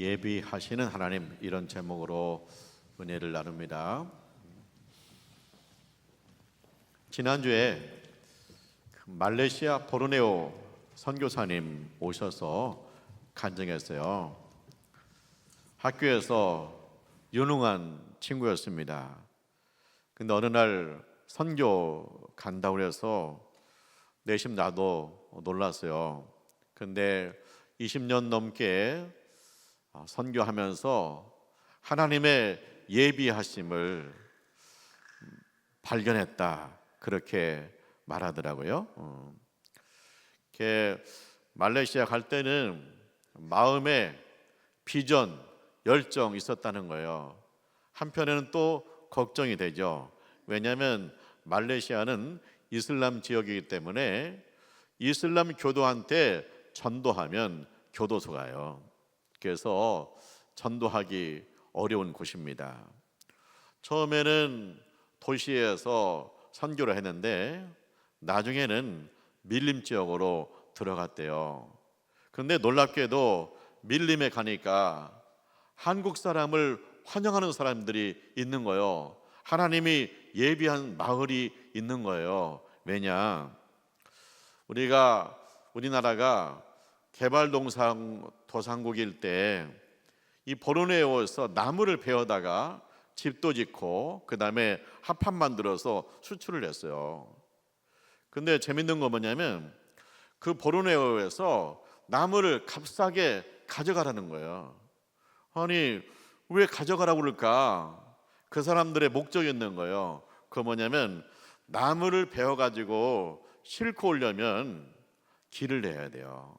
예비하시는 하나님 이런 제목으로 은혜를 나눕니다. 지난주에 그 말레이시아 보르네오 선교사님 오셔서 간증했어요. 학교에서 유능한 친구였습니다. 근데 어느 날 선교 간다고 그래서 내심 나도 놀랐어요. 근데 20년 넘게 어, 선교하면서 하나님의 예비하심을 발견했다. 그렇게 말하더라고요. 어. 이렇게 말레이시아 갈 때는 마음에 비전, 열정 있었다는 거예요. 한편에는 또 걱정이 되죠. 왜냐하면 말레이시아는 이슬람 지역이기 때문에 이슬람 교도한테 전도하면 교도소 가요. 그래서 전도하기 어려운 곳입니다. 처음에는 도시에서 선교를 했는데 나중에는 밀림 지역으로 들어갔대요. 그런데 놀랍게도 밀림에 가니까 한국 사람을 환영하는 사람들이 있는 거예요. 하나님이 예비한 마을이 있는 거예요. 왜냐? 우리가 우리나라가 개발동상 도상국일 때 이 보르네오에서 나무를 베어다가 집도 짓고 그 다음에 합판 만들어서 수출을 했어요. 근데 재밌는 거 뭐냐면 그 보르네오에서 나무를 값싸게 가져가라는 거예요. 아니 왜 가져가라고 그럴까? 그 사람들의 목적이 있는 거예요. 그 뭐냐면 나무를 베어 가지고 싣고 오려면 길을 내야 돼요.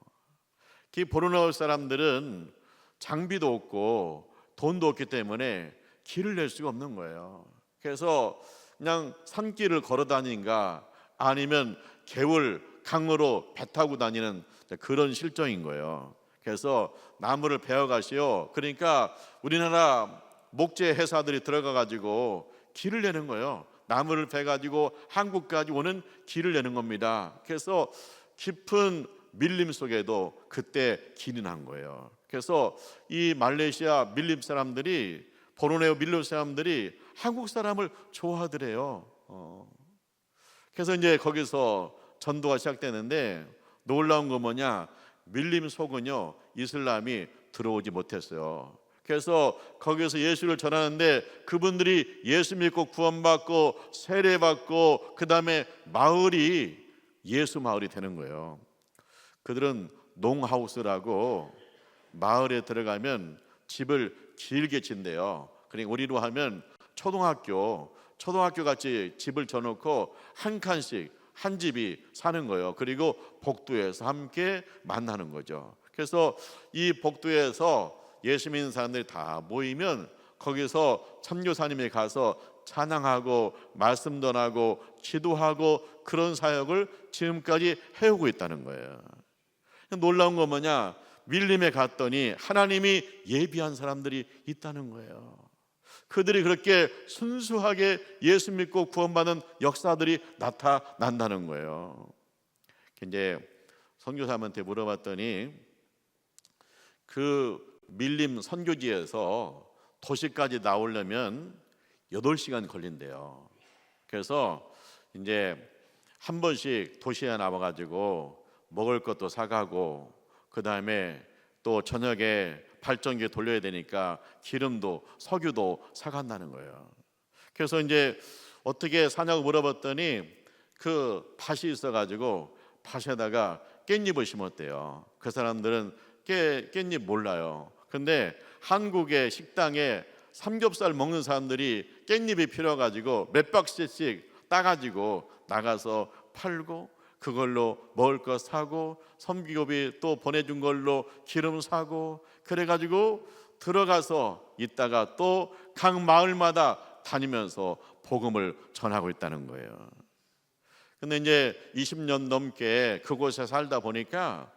그 보르네오 사람들은 장비도 없고 돈도 없기 때문에 길을 낼 수가 없는 거예요. 그래서 그냥 산길을 걸어 다니는가 아니면 개울 강으로 배 타고 다니는 그런 실정인 거예요. 그래서 나무를 베어 가시오. 그러니까 우리나라 목재 회사들이 들어가 가지고 길을 내는 거예요. 나무를 베 가지고 한국까지 오는 길을 내는 겁니다. 그래서 깊은 밀림 속에도 그때 난 거예요. 그래서 이 말레이시아 밀림 사람들이 보르네오 밀림 사람들이 한국 사람을 좋아하더래요. 어. 그래서 이제 거기서 전도가 시작되는데 놀라운 거 뭐냐? 밀림 속은요 이슬람이 들어오지 못했어요. 그래서 거기서 예수를 전하는데 그분들이 예수 믿고 구원받고 세례받고 그 다음에 마을이 예수 마을이 되는 거예요. 그들은 농하우스라고 마을에 들어가면 집을 길게 짓대요. 그러니까 우리로 하면 초등학교, 초등학교 같이 집을 져놓고 한 칸씩 한 집이 사는 거예요. 그리고 복도에서 함께 만나는 거죠. 그래서 이 복도에서 예수 믿는 사람들이 다 모이면 거기서 참교사님이 가서 찬양하고 말씀 전하고 기도하고 그런 사역을 지금까지 해오고 있다는 거예요. 놀라운 건 뭐냐? 밀림에 갔더니 하나님이 예비한 사람들이 있다는 거예요. 그들이 그렇게 순수하게 예수 믿고 구원받는 역사들이 나타난다는 거예요. 이제 선교사한테 물어봤더니 그 밀림 선교지에서 도시까지 나오려면 8시간 걸린대요. 그래서 이제 한 번씩 도시에 나와 가지고 먹을 것도 사가고 그 다음에 또 저녁에 발전기 돌려야 되니까 기름도 석유도 사간다는 거예요. 그래서 이제 어떻게 사냐고 물어봤더니 그 밭이 있어가지고 밭에다가 깻잎을 심었대요. 그 사람들은 깨, 깻잎 몰라요. 근데 한국의 식당에 삼겹살 먹는 사람들이 깻잎이 필요가지고 몇 박스씩 따가지고 나가서 팔고 그걸로 먹을 것 사고 선기업이 또 보내준 걸로 기름 사고 그래가지고 들어가서 있다가 또 각 마을마다 다니면서 복음을 전하고 있다는 거예요. 근데 이제 20년 넘게 그곳에 살다 보니까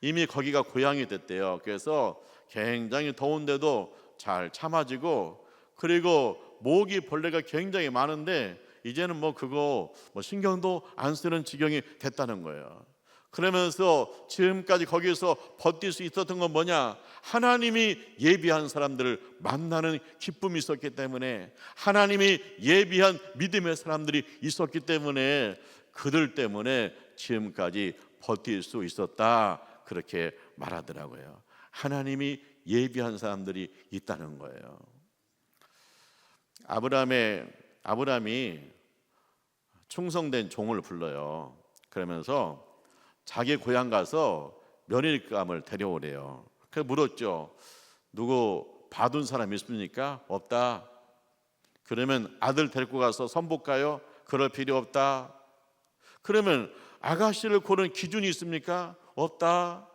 이미 거기가 고향이 됐대요. 그래서 굉장히 더운데도 잘 참아지고 그리고 모기 벌레가 굉장히 많은데 이제는 뭐 그거 뭐 신경도 안 쓰는 지경이 됐다는 거예요. 그러면서 지금까지 거기서 버틸 수 있었던 건 뭐냐? 하나님이 예비한 사람들을 만나는 기쁨이 있었기 때문에 하나님이 예비한 믿음의 사람들이 있었기 때문에 그들 때문에 지금까지 버틸 수 있었다. 그렇게 말하더라고요. 하나님이 예비한 사람들이 있다는 거예요. 아브라함의 아브라함이 충성된 종을 불러요. 그러면서 자기 고향 가서 며느리감을 데려오래요. 그래서 물었죠. 누구 봐둔 사람 있습니까? 없다. 그러면 아들 데리고 가서 선복가요? 그럴 필요 없다. 그러면 아가씨를 고르는 기준이 있습니까? 없다.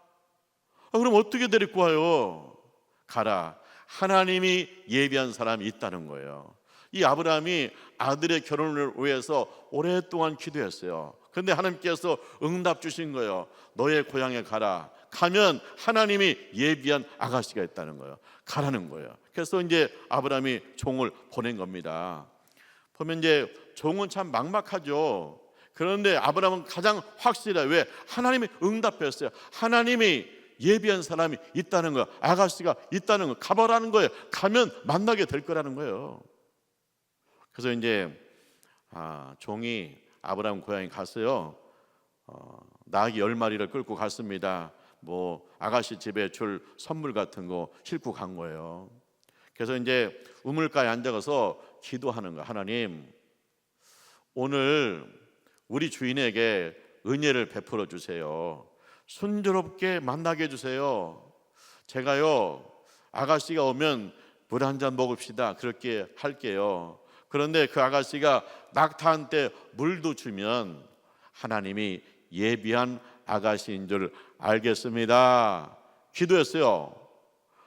아, 그럼 어떻게 데리고 와요? 가라. 하나님이 예비한 사람이 있다는 거예요. 이 아브라함이 아들의 결혼을 위해서 오랫동안 기도했어요. 근데 하나님께서 응답 주신 거예요. 너의 고향에 가라. 가면 하나님이 예비한 아가씨가 있다는 거예요. 가라는 거예요. 그래서 이제 아브라함이 종을 보낸 겁니다. 보면 이제 종은 참 막막하죠. 그런데 아브라함은 가장 확실해. 왜? 하나님이 응답했어요. 하나님이 예비한 사람이 있다는 거예요. 아가씨가 있다는 거. 가보라는 거예요. 가면 만나게 될 거라는 거예요. 그래서 이제 아, 종이 아브라함 고향에 갔어요. 어, 나귀 열 마리를 끌고 갔습니다. 뭐 아가씨 집에 줄 선물 같은 거 싣고 간 거예요. 그래서 이제 우물가에 앉아서 기도하는 거. 하나님, 오늘 우리 주인에게 은혜를 베풀어 주세요. 순조롭게 만나게 해주세요. 제가요 아가씨가 오면 물 한 잔 먹읍시다. 그렇게 할게요. 그런데 그 아가씨가 낙타한테 물도 주면 하나님이 예비한 아가씨인 줄 알겠습니다. 기도했어요.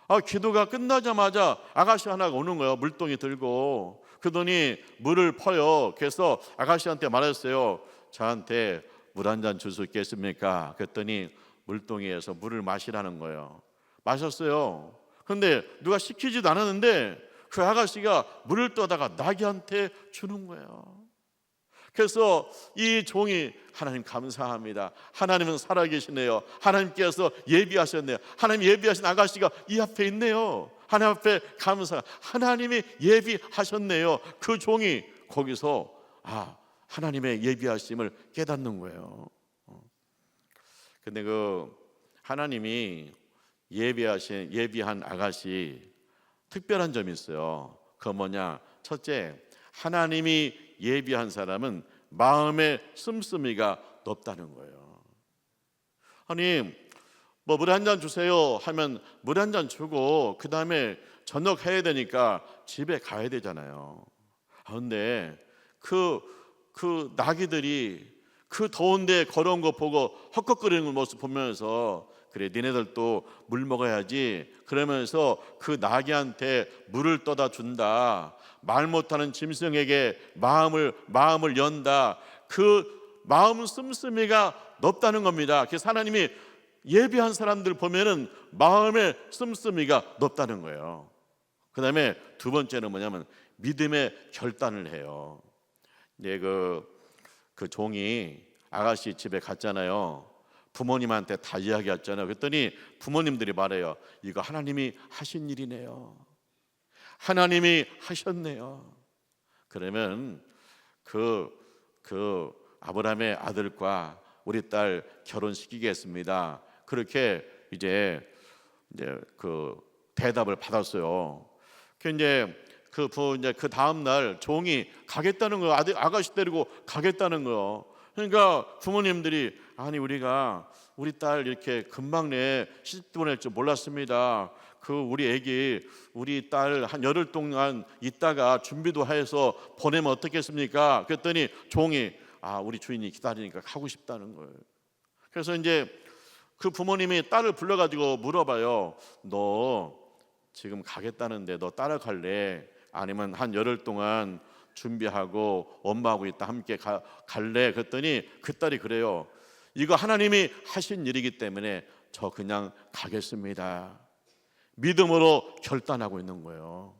아, 기도가 끝나자마자 아가씨 하나가 오는 거예요. 물동이 들고. 그러더니 물을 퍼요. 그래서 아가씨한테 말했어요. 저한테 물 한 잔 줄 수 있겠습니까? 그랬더니 물동이에서 물을 마시라는 거예요. 마셨어요. 근데 누가 시키지도 않았는데 그 아가씨가 물을 떠다가 나귀한테 주는 거예요. 그래서 이 종이 하나님 감사합니다. 하나님은 살아계시네요. 하나님께서 예비하셨네요. 하나님 예비하신 아가씨가 이 앞에 있네요. 하나님 앞에 감사. 하나님이 예비하셨네요. 그 종이 거기서 아 하나님의 예비하심을 깨닫는 거예요. 어. 근데 그 하나님이 예비하신 예비한 아가씨 특별한 점이 있어요. 그 뭐냐? 첫째, 하나님이 예비한 사람은 마음의 씀씀이가 높다는 거예요. 하나님, 뭐 물 한 잔 주세요 하면 물 한 잔 주고 그 다음에 저녁 해야 되니까 집에 가야 되잖아요. 그런데 그, 그 나귀들이 그 더운데 걸어온 거 보고 헉헉거리는 모습 보면서 그래 니네들도 물 먹어야지. 그러면서 그 나귀한테 물을 떠다 준다. 말 못하는 짐승에게 마음을 마음을 연다. 그 마음 씀씀이가 높다는 겁니다. 그래서 하나님이 예비한 사람들 보면은 마음의 씀씀이가 높다는 거예요. 그 다음에 두 번째는 뭐냐면 믿음의 결단을 해요. 네, 그, 그 종이 아가씨 집에 갔잖아요 부모님한테 다 이야기했잖아요. 그랬더니 부모님들이 말해요. 이거 하나님이 하신 일이네요. 하나님이 하셨네요. 그러면 그, 그 아브라함의 아들과 우리 딸 결혼시키겠습니다. 그렇게 이제 이제 그 대답을 받았어요. 그 이제 그 부, 이제 그 다음 날 종이 가겠다는 거 아들 아가씨 데리고 가겠다는 거. 그러니까 부모님들이 아니 우리가 우리 딸 이렇게 금방 내 시집 보낼 줄 몰랐습니다. 그 우리 애기 우리 딸 한 열흘 동안 있다가 준비도 해서 보내면 어떻겠습니까? 그랬더니 종이 아 우리 주인이 기다리니까 가고 싶다는 거예요. 그래서 이제 그 부모님이 딸을 불러가지고 물어봐요. 너 지금 가겠다는데 너 따라갈래? 아니면 한 열흘 동안 준비하고 엄마하고 있다 함께 가, 갈래? 그랬더니 그 딸이 그래요. 이거 하나님이 하신 일이기 때문에 저 그냥 가겠습니다. 믿음으로 결단하고 있는 거예요.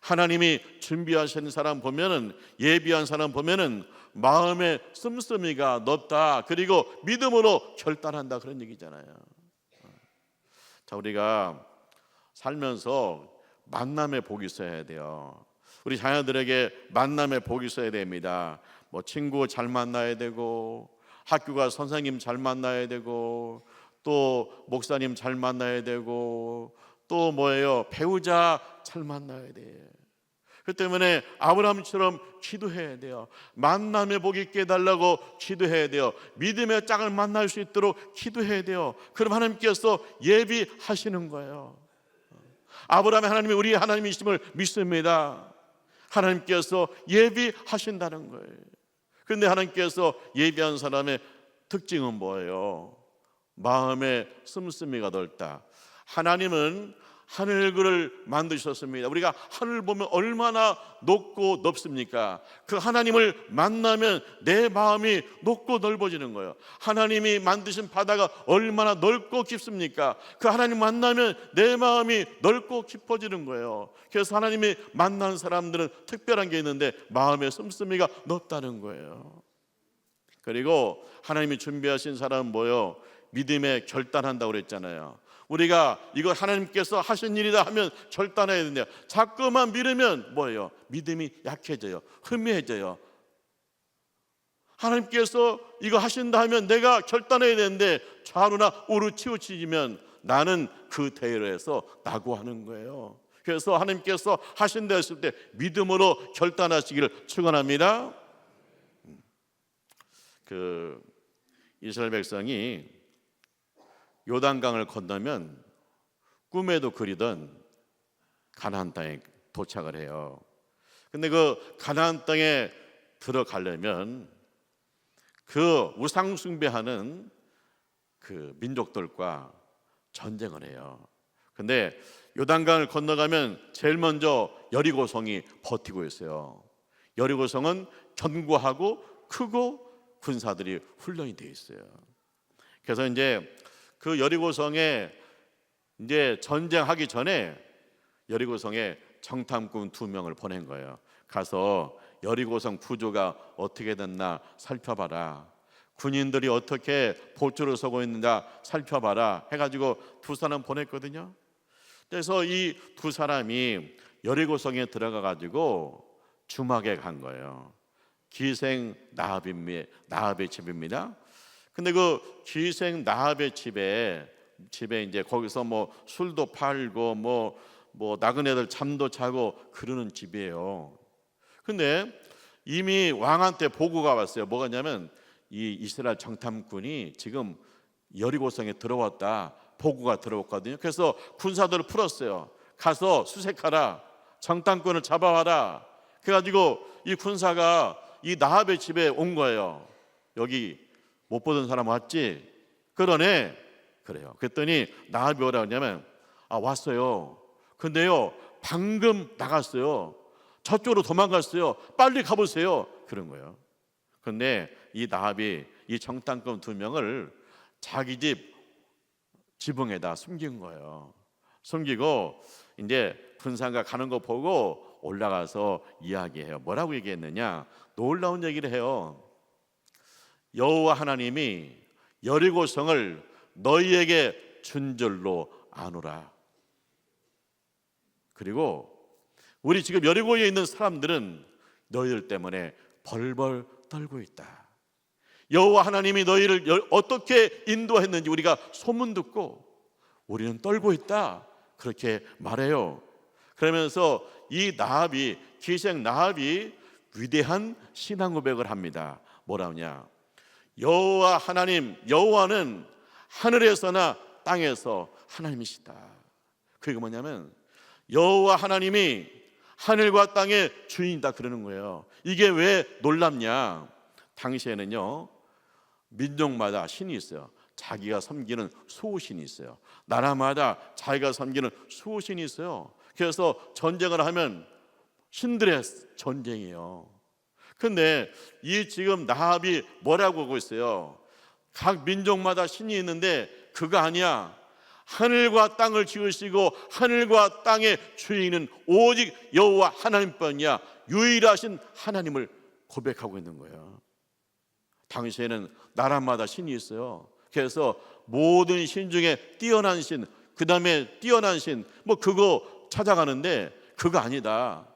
하나님이 준비하신 사람 보면은 예비한 사람 보면은 마음에 씀씀이가 높다. 그리고 믿음으로 결단한다 그런 얘기잖아요. 자, 우리가 살면서 만남의 복이 있어야 돼요. 우리 자녀들에게 만남의 복이 있어야 됩니다. 뭐 친구 잘 만나야 되고 학교가 선생님 잘 만나야 되고 또 목사님 잘 만나야 되고 또 뭐예요? 배우자 잘 만나야 돼. 그 때문에 아브라함처럼 기도해야 돼요. 만남의 복이 있게 해달라고 기도해야 돼요. 믿음의 짝을 만날 수 있도록 기도해야 돼요. 그럼 하나님께서 예비하시는 거예요. 아브라함의 하나님이 우리 하나님이심을 믿습니다. 하나님께서 예비하신다는 거예요. 그런데 하나님께서 예비한 사람의 특징은 뭐예요? 마음에 씀씀이가 넓다. 하나님은 하늘글을 만드셨습니다. 우리가 하늘 보면 얼마나 높고 높습니까? 그 하나님을 만나면 내 마음이 높고 넓어지는 거예요. 하나님이 만드신 바다가 얼마나 넓고 깊습니까? 그 하나님 만나면 내 마음이 넓고 깊어지는 거예요. 그래서 하나님이 만난 사람들은 특별한 게 있는데 마음의 씀씀이가 높다는 거예요. 그리고 하나님이 준비하신 사람은 뭐요? 믿음에 결단한다고 그랬잖아요. 우리가 이거 하나님께서 하신 일이다 하면 결단해야 된대요. 자꾸만 미루면 뭐예요? 믿음이 약해져요. 흐미해져요. 하나님께서 이거 하신다 하면 내가 결단해야 되는데 좌우나 우로 치우치면 나는 그 대열에서 낙오하는 거예요. 그래서 하나님께서 하신다 했을 때 믿음으로 결단하시기를 축원합니다. 그 이스라엘 백성이 요단강을 건너면 꿈에도 그리던 가나안 땅에 도착을 해요. 근데 그 가나안 땅에 들어가려면 그 우상 숭배하는 그 민족들과 전쟁을 해요. 근데 요단강을 건너가면 제일 먼저 여리고성이 버티고 있어요. 여리고성은 견고하고 크고 군사들이 훈련이 돼 있어요. 그래서 이제 그 여리고성에 이제 전쟁하기 전에 여리고성에 정탐꾼 두 명을 보낸 거예요. 가서 여리고성 구조가 어떻게 됐나 살펴봐라. 군인들이 어떻게 보초를 서고 있는가 살펴봐라 해가지고 두 사람 보냈거든요. 그래서 이 두 사람이 여리고성에 들어가 가지고 주막에 간 거예요. 기생 나합입니다. 나합의 집입니다. 근데 그 기생 나합의 집에 집에 이제 거기서 뭐 술도 팔고 뭐뭐 나그네들 잠도 자고 그러는 집이에요. 근데 이미 왕한테 보고가 왔어요. 뭐가냐면 이 이스라엘 정탐꾼이 지금 여리고성에 들어왔다. 보고가 들어왔거든요. 그래서 군사들을 풀었어요. 가서 수색하라. 정탐꾼을 잡아와라. 그래가지고 이 군사가 이 나합의 집에 온 거예요. 여기 못 보던 사람 왔지? 그러네. 그래요. 그랬더니 나합이 오라 그러냐면 아 왔어요. 근데요 방금 나갔어요. 저쪽으로 도망갔어요. 빨리 가보세요. 그런 거예요. 근데 이 나합이 이 정탐꾼 두 명을 자기 집 지붕에다 숨긴 거예요. 숨기고 이제 군사가 가는 거 보고 올라가서 이야기해요. 뭐라고 얘기했느냐? 놀라운 얘기를 해요. 여호와 하나님이 여리고성을 너희에게 준 줄로 아노라. 그리고 우리 지금 여리고에 있는 사람들은 너희들 때문에 벌벌 떨고 있다. 여호와 하나님이 너희를 여- 어떻게 인도했는지 우리가 소문 듣고 우리는 떨고 있다. 그렇게 말해요. 그러면서 이 나합이 기생 나합이 위대한 신앙 고백을 합니다. 뭐라냐? 여호와 하나님 여호와는 하늘에서나 땅에서 하나님이시다. 그게 뭐냐면 여호와 하나님이 하늘과 땅의 주인이다 그러는 거예요. 이게 왜 놀랍냐? 당시에는요 민족마다 신이 있어요. 자기가 섬기는 수호신이 있어요. 나라마다 자기가 섬기는 수호신이 있어요. 그래서 전쟁을 하면 신들의 전쟁이에요. 근데 이 지금 나합이 뭐라고 하고 있어요? 각 민족마다 신이 있는데 그거 아니야. 하늘과 땅을 지으시고 하늘과 땅의 주인은 오직 여호와 하나님뿐이야 유일하신 하나님을 고백하고 있는 거예요. 당시에는 나라마다 신이 있어요. 그래서 모든 신 중에 뛰어난 신, 그 다음에 뛰어난 신, 뭐 그거 찾아가는데 그거 아니다.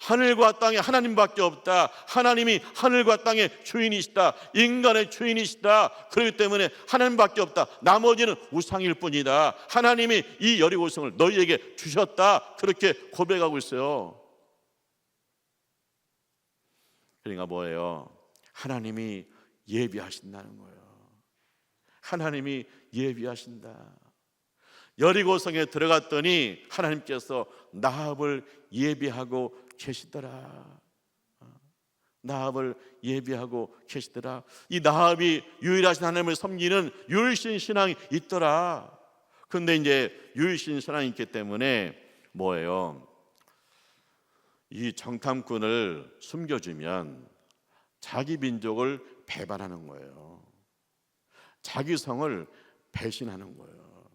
하늘과 땅에 하나님밖에 없다. 하나님이 하늘과 땅의 주인이시다. 인간의 주인이시다. 그렇기 때문에 하나님밖에 없다. 나머지는 우상일 뿐이다. 하나님이 이 여리고성을 너희에게 주셨다. 그렇게 고백하고 있어요. 그러니까 뭐예요? 하나님이 예비하신다는 거예요. 하나님이 예비하신다. 여리고성에 들어갔더니 하나님께서 나합을 예비하고 계시더라. 나합을 예비하고 계시더라. 이 나합이 유일하신 하나님을 섬기는 유일신 신앙이 있더라. 근데 이제 유일신 신앙이 있기 때문에 뭐예요? 이 정탐꾼을 숨겨주면 자기 민족을 배반하는 거예요. 자기 성을 배신하는 거예요.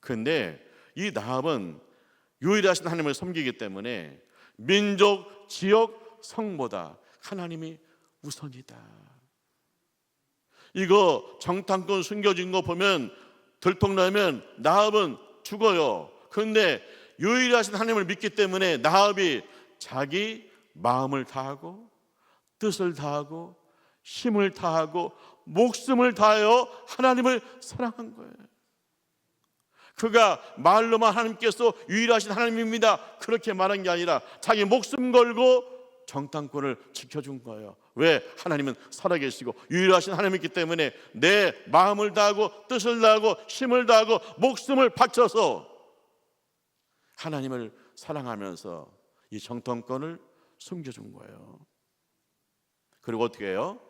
근데 이 나합은 유일하신 하나님을 섬기기 때문에 민족, 지역, 성보다 하나님이 우선이다. 이거 정탐꾼 숨겨진 거 보면 들통나면 나합은 죽어요. 그런데 유일하신 하나님을 믿기 때문에 나합이 자기 마음을 다하고 뜻을 다하고 힘을 다하고 목숨을 다하여 하나님을 사랑한 거예요. 그가 말로만 하나님께서 유일하신 하나님입니다. 그렇게 말한 게 아니라 자기 목숨 걸고 정탐꾼을 지켜준 거예요. 왜? 하나님은 살아계시고 유일하신 하나님이기 때문에 내 마음을 다하고 뜻을 다하고 힘을 다하고 목숨을 바쳐서 하나님을 사랑하면서 이 정탐꾼을 숨겨준 거예요. 그리고 어떻게 해요?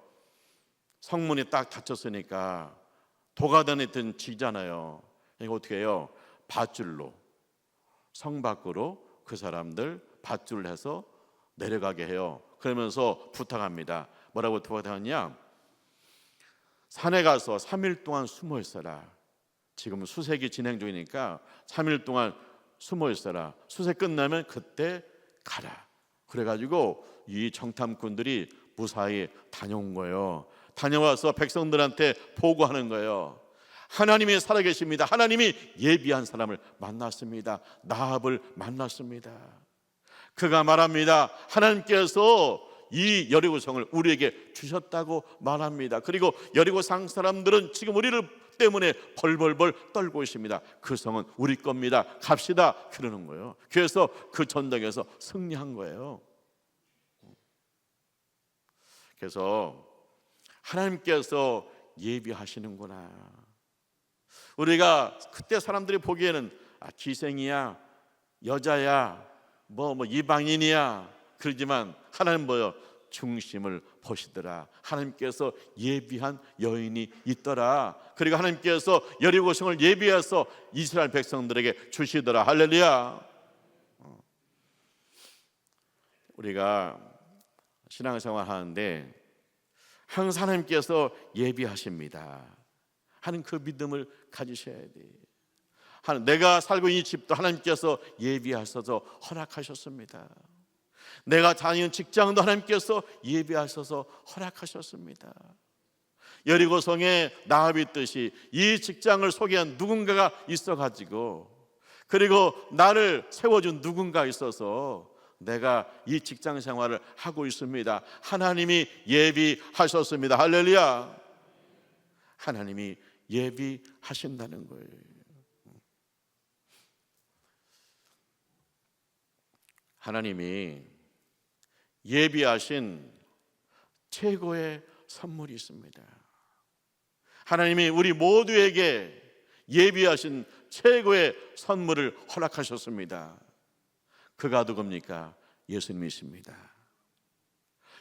성문이 딱 닫혔으니까 도가단했던 지잖아요. 이거 어떻게 해요? 밧줄로 성 밖으로 그 사람들 밧줄을 해서 내려가게 해요. 그러면서 부탁합니다. 뭐라고 부탁하냐? 산에 가서 3일 동안 숨어 있어라. 지금 수색이 진행 중이니까 3일 동안 숨어 있어라. 수색 끝나면 그때 가라. 그래가지고 이 정탐꾼들이 무사히 다녀온 거예요. 다녀와서 백성들한테 보고하는 거예요. 하나님이 살아계십니다. 하나님이 예비한 사람을 만났습니다. 나합을 만났습니다. 그가 말합니다. 하나님께서 이 여리고성을 우리에게 주셨다고 말합니다. 그리고 여리고상 사람들은 지금 우리를 때문에 벌벌벌 떨고 있습니다. 그 성은 우리 겁니다. 갑시다. 그러는 거예요. 그래서 그 전쟁에서 승리한 거예요. 그래서 하나님께서 예비하시는구나. 우리가 그때 사람들이 보기에는 아, 기생이야, 여자야, 뭐, 뭐 이방인이야. 그러지만 하나님 뭐요? 중심을 보시더라. 하나님께서 예비한 여인이 있더라. 그리고 하나님께서 여리고성을 예비해서 이스라엘 백성들에게 주시더라. 할렐루야. 어. 우리가 신앙생활 하는데 항상 하나님께서 예비하십니다. 하는 그 믿음을 가지셔야 돼. 하는 내가 살고 있는 집도 하나님께서 예비하셔서 허락하셨습니다. 내가 다니는 직장도 하나님께서 예비하셔서 허락하셨습니다. 여리고 성에 나합이 뜻이 이 직장을 소개한 누군가가 있어 가지고 그리고 나를 세워준 누군가 있어서 내가 이 직장 생활을 하고 있습니다. 하나님이 예비하셨습니다. 할렐루야. 하나님이 예비하신다는 거예요. 하나님이 예비하신 최고의 선물이 있습니다. 하나님이 우리 모두에게 예비하신 최고의 선물을 허락하셨습니다. 그가 누굽니까? 예수님이십니다.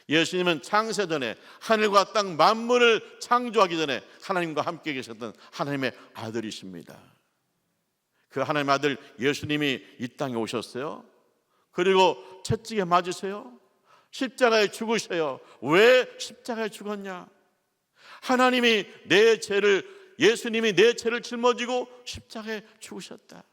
예수님은 창세 전에 하늘과 땅 만물을 창조하기 전에 하나님과 함께 계셨던 하나님의 아들이십니다. 그 하나님의 아들 예수님이 이 땅에 오셨어요. 그리고 채찍에 맞으세요. 십자가에 죽으셔요. 왜 십자가에 죽었냐? 하나님이 내 죄를 예수님이 내 죄를 짊어지고 십자가에 죽으셨다.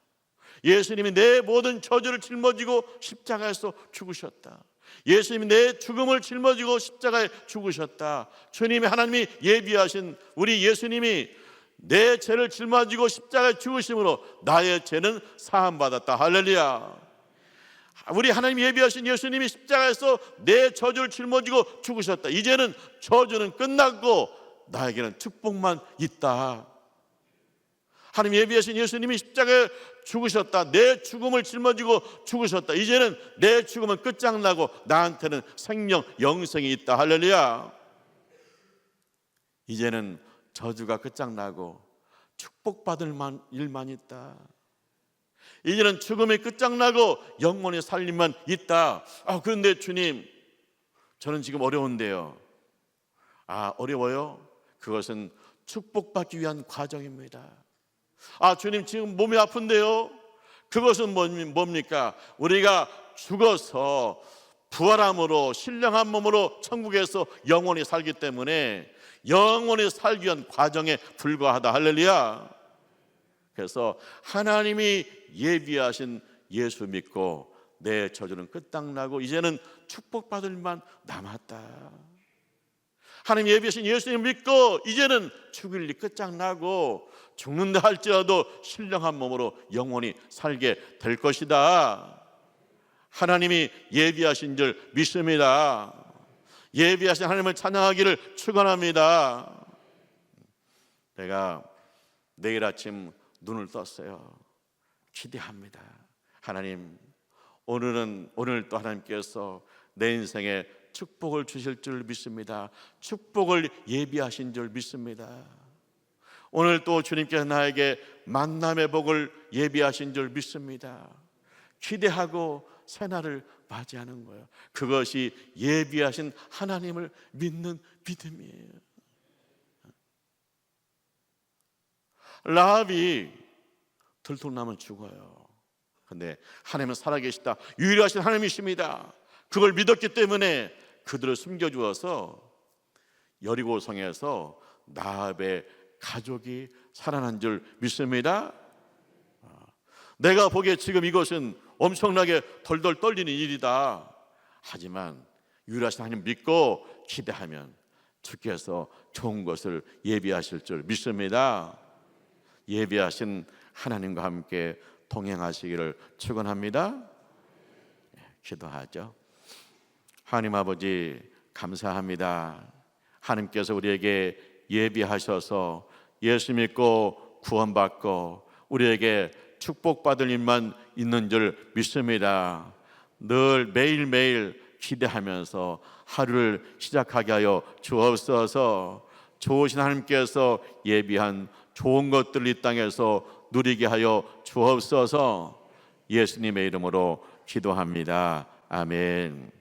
예수님이 내 모든 저주를 짊어지고 십자가에서 죽으셨다. 예수님이 내 죽음을 짊어지고 십자가에 죽으셨다. 주님이 하나님이 예비하신 우리 예수님이 내 죄를 짊어지고 십자가에 죽으심으로 나의 죄는 사함 받았다. 할렐루야. 우리 하나님 예비하신 예수님이 십자가에서 내 저주를 짊어지고 죽으셨다. 이제는 저주는 끝났고 나에게는 축복만 있다. 하나님 예비하신 예수님이 십자가에 죽으셨다. 내 죽음을 짊어지고 죽으셨다. 이제는 내 죽음은 끝장나고 나한테는 생명, 영생이 있다. 할렐루야. 이제는 저주가 끝장나고 축복받을 만, 일만 있다. 이제는 죽음이 끝장나고 영혼의 살림만 있다. 아, 그런데 주님, 저는 지금 어려운데요. 아, 어려워요? 그것은 축복받기 위한 과정입니다. 아, 주님, 지금 몸이 아픈데요? 그것은 뭡니까? 우리가 죽어서 부활함으로 신령한 몸으로 천국에서 영원히 살기 때문에 영원히 살기 위한 과정에 불과하다. 할렐루야. 그래서 하나님이 예비하신 예수 믿고 내 저주는 끝장나고 이제는 축복받을 만 남았다. 하나님 예비하신 예수님 믿고 이제는 죽을 일 끝장나고 죽는다 할지라도 신령한 몸으로 영원히 살게 될 것이다. 하나님이 예비하신 줄 믿습니다. 예비하신 하나님을 찬양하기를 축원합니다. 내가 내일 아침 눈을 떴어요. 기대합니다. 하나님, 오늘은 오늘 또 하나님께서 내 인생에 축복을 주실 줄 믿습니다. 축복을 예비하신 줄 믿습니다. 오늘 또 주님께서 나에게 만남의 복을 예비하신 줄 믿습니다. 기대하고 새날을 맞이하는 거예요. 그것이 예비하신 하나님을 믿는 믿음이에요. 라합이 들통나면 죽어요. 근데 하나님은 살아계시다. 유일하신 하나님이십니다. 그걸 믿었기 때문에 그들을 숨겨주어서 여리고 성에서 나합의 가족이 살아난 줄 믿습니다. 내가 보기에 지금 이것은 엄청나게 덜덜 떨리는 일이다. 하지만 유일하신 하나님 믿고 기대하면 주께서 좋은 것을 예비하실 줄 믿습니다. 예비하신 하나님과 함께 동행하시기를 축원합니다. 예, 기도하죠. 하나님 아버지 감사합니다. 하나님께서 우리에게 예비하셔서 예수 믿고 구원받고 우리에게 축복받을 일만 있는 줄 믿습니다. 늘 매일매일 기대하면서 하루를 시작하게 하여 주옵소서 좋으신 하나님께서 예비한 좋은 것들 이 땅에서 누리게 하여 주옵소서 예수님의 이름으로 기도합니다. 아멘.